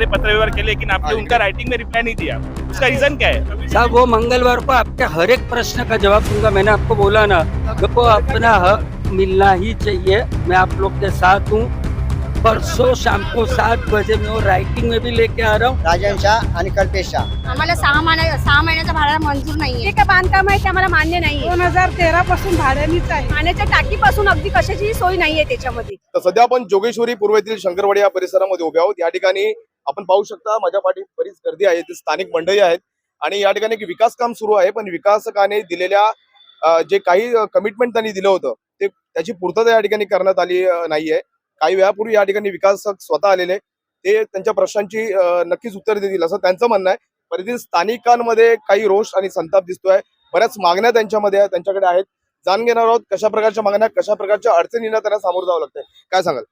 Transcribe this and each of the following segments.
सारे पत्र व्यवहार किए लेकिन आपने उनका राइटिंग में रिप्लाई नहीं दिया। उसका रीजन क्या है? साहब वो मंगलवार को आपके हर एक प्रश्न का जवाब दूंगा। मैंने आपको बोला ना देखो अपना हक मिलना ही चाहिए। मैं आप लोग के साथ हूँ। परसों शाम को सात बजे मैं वो राइटिंग में भी लेके आ रहा हूँ। राजन शाह आणि कल्पेश शाह। आम्हाला सहा महिन्या सहा महिन्याचा भाडा मंजूर नाहीये. जे काय बांधकाम आहे ते आम्हाला मान्य नाहीये. दोन हजार तेरा पासून भाड्यानीच आहे. पाण्याच्या टाकीपासून अगदी कशाची सोय नाहीये त्याच्यामध्ये. तर सध्या आपण जोगेश्वरी पूर्व येथील शंकरवाडी या परिसरामध्ये उभे आहोत. या ठिकाणी आपण पाहू शकता माझ्या पाठी बरीच गर्दी आहे ती स्थानिक मंडळी आहेत. आणि या ठिकाणी विकास काम सुरू आहे पण विकासकाने दिलेल्या जे काही कमिटमेंट त्यांनी दिलं होतं ते त्याची पूर्तता या ठिकाणी करण्यात आली नाहीये. काही वेळापूर्वी या ठिकाणी विकासक स्वतः आलेले ते त्यांच्या प्रश्नांची नक्कीच उत्तर देतील असं त्यांचं म्हणणं आहे. पण स्थानिकांमध्ये काही रोष आणि संताप दिसतोय. बऱ्याच मागण्या त्यांच्यामध्ये त्यांच्याकडे आहेत. जाण घेणार आहोत कशा प्रकारच्या मागण्या कशा प्रकारच्या अडचणींना त्यांना सामोरं जावं लागतंय. काय सांगाल?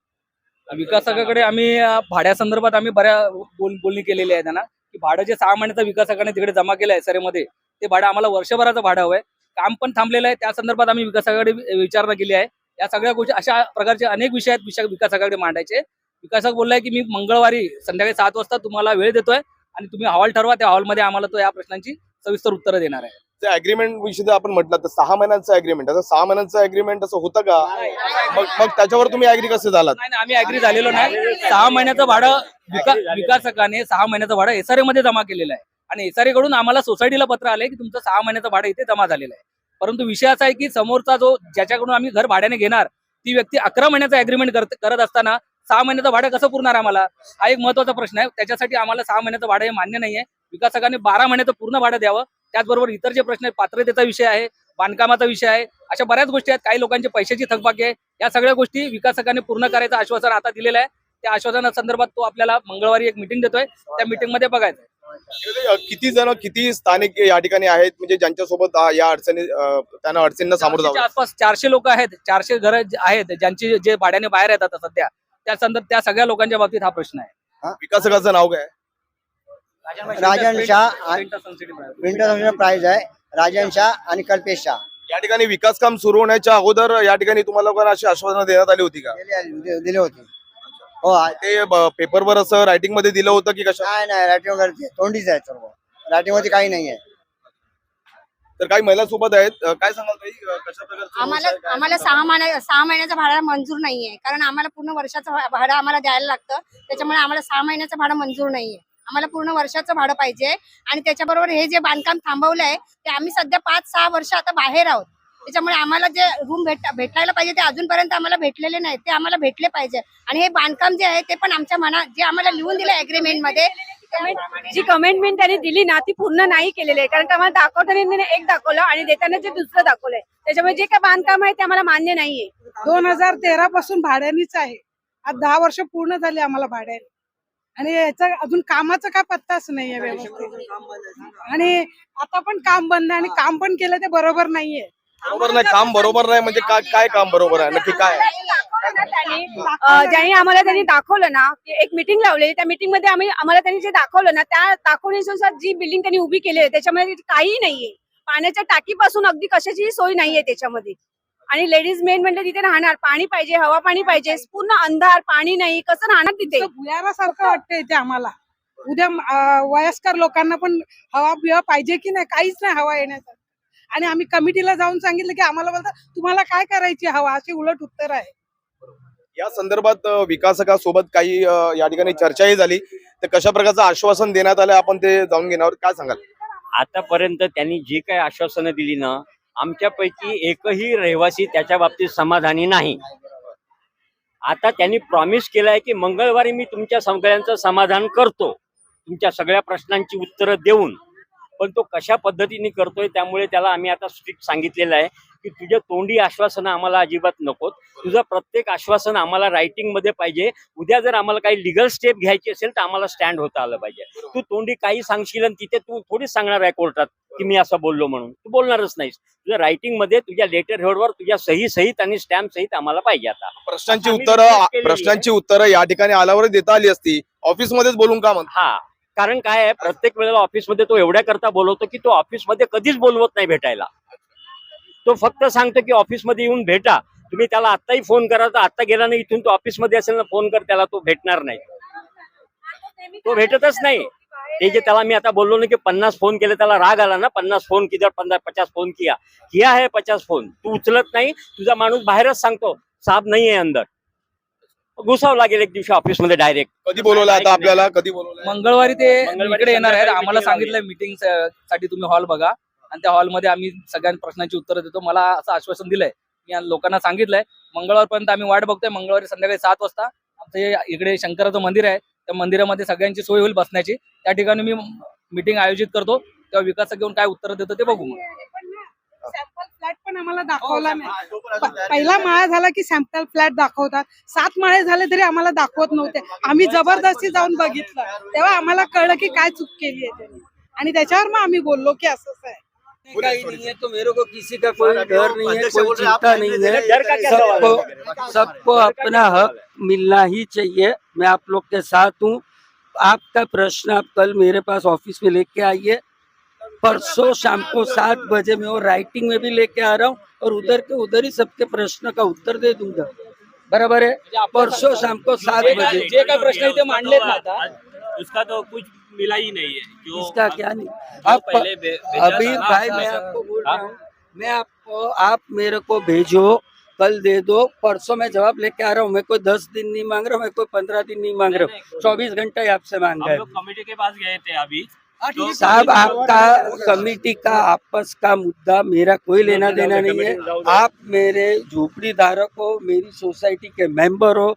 विकासकाकडे आम्ही भाड्यासंदर्भात आम्ही बऱ्या बोल बोलणी केलेली आहे त्यांना. की भाडं जे सहा महिन्याचा विकासकाने तिकडे जमा केलं आहे सरेमध्ये ते भाडं आम्हाला वर्षभराचं भाडं हवं आहे. काम पण थांबलेलं आहे. त्या संदर्भात आम्ही विकासकाकडे विचारणा केली आहे. या सगळ्या गोष्टी अशा प्रकारचे अनेक विषय आहेत विषय विकासकाकडे मांडायचे. विकासक बोललाय की मी मंगळवारी संध्याकाळी सात वाजता तुम्हाला वेळ देतोय आणि तुम्ही हॉल ठरवा त्या हॉलमध्ये आम्हाला तो या प्रश्नांची सविस्तर उत्तरं देणार आहे. ते अग्रीमेंट विषयी जर आपण म्हटलं तर सहा महिन्यांचं अग्रीमेंट असं सहा महिन्यांचं अग्रीमेंट असं होतं का? मग मग त्याच्यावर तुम्ही अग्री कसे झालात? नाही नाही, आम्ही अग्री झालेलो नाही. सहा महिन्याचं भाडं विका विकासकाने सहा महिन्याचं भाडं एसआरए मध्ये जमा केलेलं आहे. आणि एसआरए कडून आम्हाला सोसायटीला पत्र आले की तुमचं सहा महिन्याचं भाडं इथे जमा झालेलं आहे. परंतु विषय असा आहे की समोरचा जो ज्याच्याकडून आम्ही घर भाड्याने घेणार ती व्यक्ती अकरा महिन्याचं अग्रीमेंट करत असताना सहा महिन्याचं भाडं कसं पुरणार आम्हाला? हा एक महत्त्वाचा प्रश्न आहे. त्याच्यासाठी आम्हाला सहा महिन्याचं भाडं हे मान्य नाहीये. विकासकाने बारा महिन्याचं पूर्ण भाडं द्यावं. त्याचबरोबर इतर जे प्रश्न आहेत पात्रतेचा विषय आहे बांधकामाचा विषय आहे अशा बऱ्याच गोष्टी आहेत. काही लोकांची पैशाची थकबाकी आहे. या सगळ्या गोष्टी विकासकाने पूर्ण करायचं आश्वासन आता दिलेलं आहे. त्या आश्वासनासंदर्भात तो आपल्याला मंगळवारी एक मिटिंग देतोय. त्या मिटिंगमध्ये बघायचं अ, किती जण किती स्थानिक या ठिकाणी आहेत? म्हणजे ज्यांच्यासोबत या अडचणी त्यांना अडचणींना सामोरं जावं आसपास चारशे लोक आहेत. चारशे घर आहेत ज्यांची जे भाड्याने बाहेर येतात आता सध्या त्या संदर्भ त्या सगळ्या लोकांच्या बाबतीत हा प्रश्न आहे. विकासकाचं नाव काय? राजन शाह आणि- विंटर प्राइज. आहे. राजन शाह आणि कल्पेश शाह. या ठिकाणी विकास काम सुरू होण्याच्या अगोदर या ठिकाणी तुम्हाला लोकांना अशी आश्वासनं देण्यात आली होती का? दिले होते. हो ते ब- पेपरवर असं रायटिंगमध्ये दिलं होतं की कशा काय नाही रायटिंग वगैरे तोंडीच आहे सर्व. रायटिंगमध्ये काही नाही आहे तर काही महिला सोबत आहेत काय सांगाल ताई? अ, कशा प्रकारचं आम्हाला? आम्हाला सहा महिन्या सहा महिन्याचा भाडा मंजूर नाहीये. कारण आम्हाला पूर्ण वर्षाचं भाडं आम्हाला द्यायला लागतं. त्याच्यामुळे आम्हाला सहा महिन्याचं भाडं मंजूर नाहीये. आम्हाला पूर्ण वर्षाचं भाडं पाहिजे. आणि त्याच्याबरोबर हे जे बांधकाम थांबवलंय ते आम्ही सध्या पाच सहा वर्ष आता बाहेर आहोत. त्याच्यामुळे आम्हाला जे रूम भेट भेटायला पाहिजे ते अजूनपर्यंत आम्हाला भेटलेले नाही ते आम्हाला भेटले पाहिजे. आणि हे बांधकाम जे आहे ते पण आमच्या मना जे आम्हाला लिहून दिलं अग्रीमेंटमध्ये जी कमेंटमेंट त्यांनी दिली ना ती पूर्ण नाही केलेली आहे. कारण का आम्हाला दाखवताना एक दाखवलं आणि देताना जे दुसरं दाखवलंय. त्याच्यामुळे जे काय बांधकाम आहे ते आम्हाला मान्य नाहीये. दोन हजार तेरा पासून भाड्यानीच आहे. आज दहा वर्ष पूर्ण झाली आम्हाला भाड्याने. आणि याचा अजून कामाचा काय पत्ताच नाहीये व्यवस्थित. आणि आता पण काम बंद आहे आणि काम पण केलं ते बरोबर नाहीये. बरोबर नाही काम बरोबर नाही म्हणजे काय काय काम बरोबर आहे? नक्की काय? ज्यांनी आम्हाला त्यांनी दाखवलं ना की एक मिटिंग लावली त्या मिटिंगमध्ये आम्ही आम्हाला त्यांनी जे दाखवलं ना त्या दाखवण्यानुसार जी बिल्डिंग त्यांनी उभी केली आहे त्याच्यामध्ये काही नाहीये. पाण्याच्या टाकीपासून अगदी कशाचीही सोय नाहीये त्याच्यामध्ये. आणि लेडीज मेन म्हणजे तिथे राहणार. पाणी पाहिजे हवा पाणी पाहिजे पूर्ण अंधार पाणी नाही कसं राहणार तिथे? भुयारासारखं वाटतंय ते आम्हाला. उद्या वयस्कर लोकांना पण हवा बिवा पाहिजे की नाही? काहीच नाही हवा येण्याचं आणि आम्ही कमिटीला जाऊन सांगितलं की आम्हाला बोलतात तुम्हाला काय करायची हवा? अशी उलट उत्तर आहे. या संदर्भात विकासकासोबत काही या ठिकाणी चर्चाही झाली. तर कशा प्रकारचं आश्वासन देण्यात आलं? आपण ते जाऊन घेणार आहोत. काय सांगाल? आतापर्यंत त्यांनी जी काही आश्वासनं दिली ना आमच्यापैकी एकही रहिवासी त्याच्या बाबतीत समाधानी नाही. आता त्यांनी प्रॉमिस केलाय की मंगळवारी मी तुमच्या सगळ्यांचं समाधान करतो. तुमच्या सगळ्या प्रश्नांची उत्तरं देऊन. पण तो कशा पद्धतीने करतोय त्यामुळे त्याला आम्ही आता स्ट्रिक्ट सांगितलेलं आहे. की तुझ्या तोंडी आश्वासनं आम्हाला अजिबात नकोत. तुझं प्रत्येक आश्वासन आम्हाला रायटिंगमध्ये पाहिजे. उद्या जर आम्हाला काही लिगल स्टेप घ्यायची असेल तर आम्हाला स्टँड होता आलं पाहिजे. तू तोंडी काही सांगशील आणि तिथे तू थोडीच सांगणार आहे कोर्टात की मी असं बोललो म्हणून. तू बोलणारच नाहीस. तुझ्या रायटिंगमध्ये तुझ्या लेटर हेडवर तुझ्या सही सहित आणि स्टॅम्प सहित आम्हाला पाहिजे आता. प्रश्नांची उत्तरं प्रश्नांची उत्तरं या ठिकाणी आल्यावरच देता आली असती. ऑफिसमध्येच बोलून का म्हणतो? हा. कारण काय आहे प्रत्येक वेळेला ऑफिसमध्ये तो एवढ्या करता बोलवतो की तो ऑफिसमध्ये कधीच बोलवत नाही भेटायला. तो फक्त सांगतो की ऑफिसमध्ये येऊन भेटा. तुम्ही त्याला आत्ताही फोन करा तर आता गेला नाही इथून तो ऑफिसमध्ये असेल ना फोन कर त्याला तो भेटणार नाही. तो भेटतच नाही. ते जे त्याला मी आता बोललो ना की पन्नास फोन केले त्याला राग आला ना पन्नास फोन किती पंधरा पचास फोन किया. किया है पचास फोन. तू उचलत नाही तुझा माणूस बाहेरच सांगतो साहेब नाही आहे अंदर. घुसावं लागेल एक दिवशी ऑफिसमध्ये डायरेक्ट कधी बोलवलं आता आपल्याला? कधी बोलवलं? मंगळवारी ते इकडे येणार आहेत. संध्याकाळी आम्हाला सांगितलंय मीटिंगसाठी तुम्ही हॉल बघा. आणि त्या हॉलमध्ये आम्ही सगळ्या प्रश्नांची उत्तरं देतो. मला असं आश्वासन दिलंय. मी या लोकांना सांगितलंय. मंगळवारपर्यंत आम्ही वाट बघतोय. मंगळवारी संध्याकाळी सात वाजता आमचं हे इकडे शंकराचं मंदिर आहे. त्या मंदिरामध्ये सगळ्यांची सोय होईल बसण्याची. त्या ठिकाणी मी मीटिंग आयोजित करतो. तेव्हा विकास घेऊन काय उत्तर देतो ते बघू मग. सॅम्पल फ्लॅट पण आम्हाला दाखवला नाही. प- पहिला माळा झाला की सॅम्पल फ्लॅट दाखवतात. सात माळे झाले तरी आम्हाला दाखवत नव्हते. आम्ही जबरदस्ती जाऊन बघितलं. तेव्हा आम्हाला कळलं की काय चूक केली आहे त्यांनी. आणि त्याच्यावर मग आम्ही बोललो की असंच आहे. ही नहीं है तो मेरे को किसी का कोई डर नहीं है कोई चिंता नहीं का? सबको सबको अपना हक मिलना ही चाहिए। मैं आप लोग के साथ हूँ। आपका प्रश्न आप कल मेरे पास ऑफ़िस में लेके आइए। परसों शाम को सात बजे में और राइटिंग में भी लेके आ रहा हूँ और उधर के उधर ही सबके प्रश्न का उत्तर दे दूँगा। बराबर है? परसों शाम को सात बजे। जे काय प्रश्न ते मांडलेत ना आता उसका तो कुछ मिला ही नहीं है जो इसका क्या नहीं? जो आप पहले अभी भाई मैं आपको बोल? रहा हूँ। मैं आपको आप मेरे को भेजो कल दे दो परसों मैं जवाब लेके आ रहा हूँ मैं कोई दस दिन नहीं मांग रहा हूँ मैं कोई पंद्रह दिन नहीं मांग रहा हूँ चौबीस घंटा ही आपसे मांग रहा लोग कमेटी के पास गए थे अभी। है साहब आपका कमेटी का आपस का मुद्दा मेरा कोई लेना देना नहीं है। आप मेरे झोपड़ी धारक हो मेरी सोसाइटी के मेंबर हो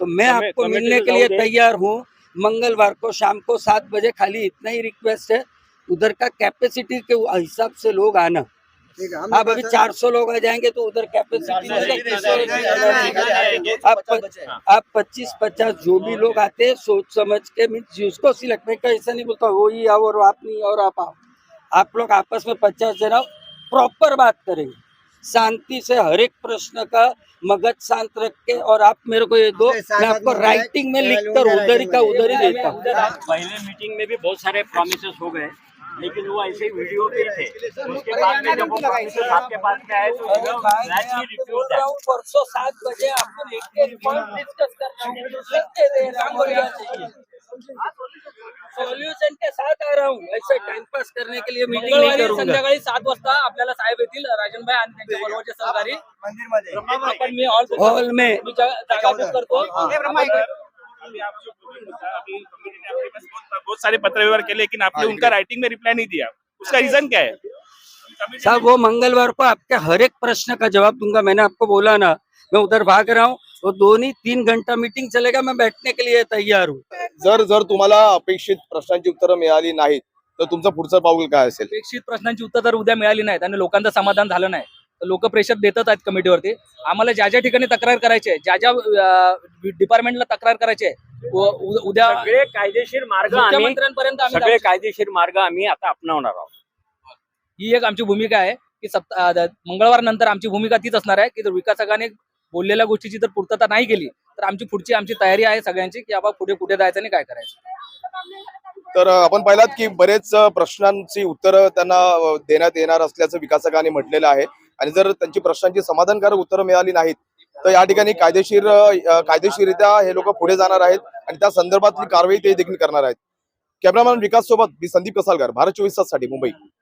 तो मैं आपको मिलने के लिए तैयार हूँ। मंगलवार को शाम को सात बजे खाली इतना ही रिक्वेस्ट है। उधर का कैपेसिटी के हिसाब से लोग आना। ठीक है हम आप अभी 400 लोग आ जाएँगे तो उधर कैपेसिटी आप आप पच्चीस पचास जो भी लोग आते हैं सोच समझ के मीन जिसको सिलेक्ट मैं कैसा नहीं बोलता वो ही आओ और आप नहीं और आप आओ। आप लोग आपस में पचास जन आओ प्रॉपर बात करेंगे। शांति से हर एक प्रश्न का मगज शांत रख के और आप मेरे को ये दो मैं आपको राइटिंग में लिख कर उधर ही का उधर ही देता हूँ। पहले मीटिंग में भी बहुत सारे प्रोमिस हो गए लेकिन वो ऐसे वीडियो पे थे। उसके बाद में जब वो promises आपके पास में आए तो refused है। परसों सात बजे आपको लिख के रिपोर्ट डिस्कस करना है। सॉल्यूशन के साथ आ रहा हूँ। ऐसे टाइम पास करने के लिए मीटिंग नहीं करूँगा। संध्याकाळी सात वाजता आपल्याला साहेब येतील राजनभाई आणि त्यांचे बरोबरचे सहकारी. आपण मी हॉल हॉल में. मी जागा बुक करतो. बहुत सारे पत्र व्यवहार के लेकिन आपने उनका राइटिंग में रिप्लाई नहीं दिया. उसका रीजन क्या है? साहब वो मंगलवार को आपके हर एक प्रश्न का जवाब दूँगा। मैंने आपको बोला ना मैं उधर भाग रहा हूँ वो दोनों तीन घंटा मीटिंग चलेगा मैं बैठने के लिए तैयार हूँ। जर जर तुम्हाला अपेक्षित प्रश्नांची उत्तरं मिळाली नाहीत तर तुमचं पुढचं पाऊल काय असेल? अपेक्षित प्रश्नांची उत्तर जर उद्या मिळाली नाहीत आणि लोकांचं समाधान झालं नाही. तर लोक प्रेशर देतच आहेत कमिटीवरती. आम्हाला ज्या ज्या ठिकाणी तक्रार करायची आहे ज्या ज्या डिपार्टमेंटला तक्रार करायची आहे उ- उ- उद्या सगळे कायदेशीर मार्ग आम्ही मुख्यमंत्र्यांपर्यंत आम्ही सगळे. कायदेशीर मार्ग आम्ही आता अपनावणार आहोत. ही एक आमची भूमिका आहे की सप्ताह मंगळवार नंतर आमची भूमिका तीच असणार आहे की जर विकासकाने बोललेल्या गोष्टीची जर पूर्तता नाही केली तर आमची पुढची आमची तयारी आहे सगळ्यांची की आपण पुढे कुठे जायचं आणि काय करायचं. तर आपण पाहिलात की बरेच प्रश्नांची उत्तरं त्यांना देण्यात येणार असल्याचं विकासकाने म्हटलेलं आहे. आणि जर त्यांची प्रश्नांची समाधानकारक उत्तरं मिळाली नाहीत तर या ठिकाणी कायदेशीर कायदेशीररित्या हे लोक पुढे जाणार आहेत आणि त्या संदर्भातली कारवाई ते देखील करणार आहेत. कॅमेरामॅन विकास सोबत मी संदीप कसालकर भारत चोवीस ताससाठी मुंबई.